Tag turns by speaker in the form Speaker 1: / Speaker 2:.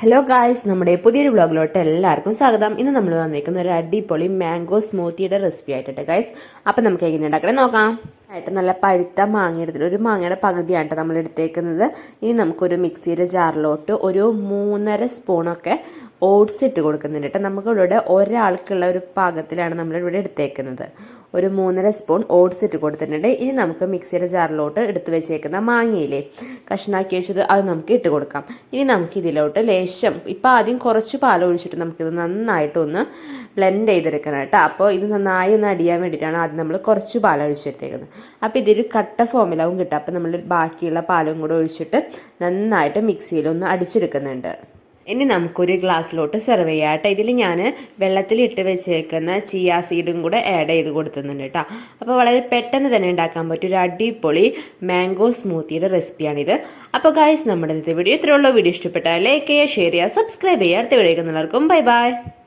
Speaker 1: Hello guys നമ്മുടെ പുതിയൊരു വ്ളോഗിലോട്ട് എല്ലാവർക്കും സ്വാഗതം. ഇന്ന് നമ്മൾ വന്നിരിക്കുന്ന ഒരു അടിപൊളി മാംഗോ സ്മൂത്തിയുടെ റെസിപ്പി ആയിട്ടുണ്ട് ഗൈസ് അപ്പം നമുക്ക് എങ്ങനെ ഉണ്ടാക്കണേ നോക്കാം. ആയിട്ട് നല്ല പഴുത്ത മാങ്ങ എടുത്തിട്ട് ഒരു മാങ്ങയുടെ പകുതിയാണ് കേട്ടോ നമ്മൾ എടുത്തേക്കുന്നത് ഇനി നമുക്കൊരു മിക്സിയുടെ ജാറിലോട്ട് ഒരു മൂന്നര സ്പൂണൊക്കെ ഓട്സ് ഇട്ട് കൊടുക്കുന്നുണ്ട് കേട്ടോ. നമുക്കിവിടെ ഒരാൾക്കുള്ള ഒരു പാകത്തിലാണ് നമ്മളിവിടെ എടുത്തേക്കുന്നത്. ഒരു മൂന്നര സ്പൂൺ ഓട്സ് ഇട്ട് കൊടുത്തിട്ടുണ്ട്. ഇനി നമുക്ക് മിക്സിയുടെ ജാറിലോട്ട് എടുത്തു വെച്ചേക്കുന്ന മാങ്ങയിലേ കഷ്ണാക്കി വെച്ചത് അത് നമുക്ക് ഇട്ട് കൊടുക്കാം. ഇനി നമുക്ക് ഇതിലോട്ട് ലേശം ഇപ്പം ആദ്യം കുറച്ച് പാൽ ഒഴിച്ചിട്ട് നമുക്കിത് നന്നായിട്ടൊന്ന് ബ്ലെൻഡ് ചെയ്തെടുക്കണം കേട്ടോ. അപ്പോൾ ഇത് നന്നായി ഒന്ന് അടിയാൻ വേണ്ടിയിട്ടാണ് ആദ്യം നമ്മൾ കുറച്ച് പാൽ ഒഴിച്ചെടുത്തേക്കുന്നത്. അപ്പോൾ ഇതൊരു കട്ട ഫോമിലാവും കിട്ടുക അപ്പോൾ നമ്മൾ ബാക്കിയുള്ള പാലും കൂടെ ഒഴിച്ചിട്ട് നന്നായിട്ട് മിക്സിയിലൊന്ന് അടിച്ചെടുക്കുന്നുണ്ട്. ഇനി നമുക്കൊരു ഗ്ലാസ്സിലോട്ട് സെർവ് ചെയ്യാം കേട്ടോ. ഇതിൽ ഞാൻ വെള്ളത്തിലിട്ട് വെച്ചേക്കുന്ന ചിയാ സീഡും കൂടെ ആഡ് ചെയ്ത് കൊടുത്തുന്നുണ്ട് കേട്ടോ. അപ്പോൾ വളരെ പെട്ടെന്ന് തന്നെ ഉണ്ടാക്കാൻ പറ്റും ഒരു അടിപൊളി മാംഗോ സ്മൂത്തിയുടെ റെസിപ്പിയാണിത് അപ്പോൾ ഗായ്സ് നമ്മുടെ ഇന്നത്തെ വീഡിയോ ഇത്രയുള്ള വീഡിയോ ഇഷ്ടപ്പെട്ടാൽ ലൈക്ക് ചെയ്യുക ഷെയർ ചെയ്യുക സബ്സ്ക്രൈബ് ചെയ്യുക. അടുത്ത വീഡിയോ എല്ലാവർക്കും ബൈ ബൈ